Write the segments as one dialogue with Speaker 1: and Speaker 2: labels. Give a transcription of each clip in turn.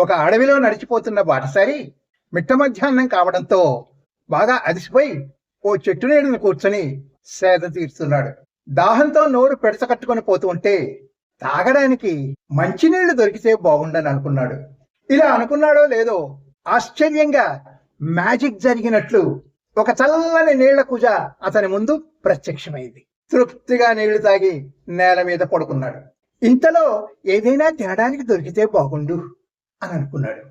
Speaker 1: ఒక అడవిలో నడిచిపోతున్న బాటసారి మిట్ట మధ్యాహ్నం కావడంతో బాగా అదిసిపోయి ఓ చెట్టు నీడను కూర్చొని సేద తీరుతున్నాడు దాహంతో నోరు పెడసకట్టుకొని పోతుంటే తాగడానికి మంచినీళ్ళు దొరికితే బాగుండని అనుకున్నాడు. ఇలా అనుకున్నాడో లేదో ఆశ్చర్యంగా మ్యాజిక్ జరిగినట్లు ఒక చల్లని నీళ్ళ కుజ అతని ముందు ప్రత్యక్షమైంది. తృప్తిగా నీళ్ళు తాగి నేల మీద పడుకున్నాడు. ఇంతలో ఏదైనా తినడానికి దొరికితే బాగుండు. అని అనుకున్నాడు.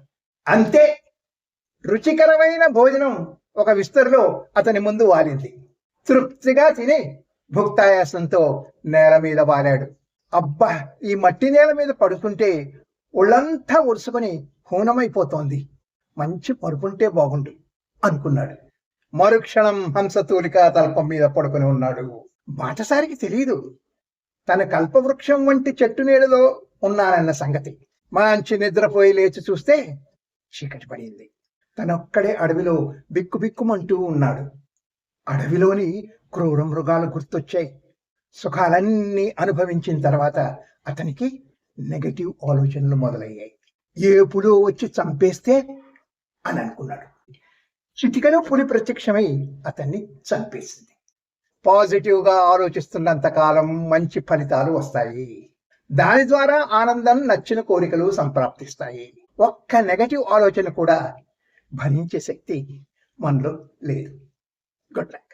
Speaker 1: అంతే రుచికరమైన భోజనం ఒక విస్తరులో అతని ముందు వాలింది. తృప్తిగా తిని భుక్తాయాసంతో నేల మీద వాలాడు. అబ్బా ఈ మట్టి నేల మీద పడుకుంటే ఒళ్ళంతా ఒడుసుకొని హూనమైపోతోంది. మంచి పడుకుంటే బాగుండు అనుకున్నాడు. మరుక్షణం హంసతూలిక తల్పం మీద పడుకుని ఉన్నాడు. బాటసారికి తెలియదు తన కల్పవృక్షం వంటి చెట్టు నీడలో ఉన్నానన్న సంగతి. మంచి నిద్రపోయి లేచి చూస్తే చీకటి పడింది. తనొక్కడే అడవిలో బిక్కుబిక్కుమంటూ ఉన్నాడు. అడవిలోని క్రూర మృగాలు గుర్తొచ్చాయి. సుఖాలన్నీ అనుభవించిన తర్వాత అతనికి నెగటివ్ ఆలోచనలు మొదలయ్యాయి. ఏపులో వచ్చి చంపేస్తే అని అనుకున్నాడు. చిటికలో పులి ప్రత్యక్షమై అతన్ని చంపేసింది. పాజిటివ్గా మంచి ఫలితాలు వస్తాయి. దాని ద్వారా ఆనందం నచ్చిన కోరికలు సంప్రాప్తిస్తాయి. ఒక్క నెగటివ్ ఆలోచన కూడా భరించే శక్తి మనలో లేదు. Good luck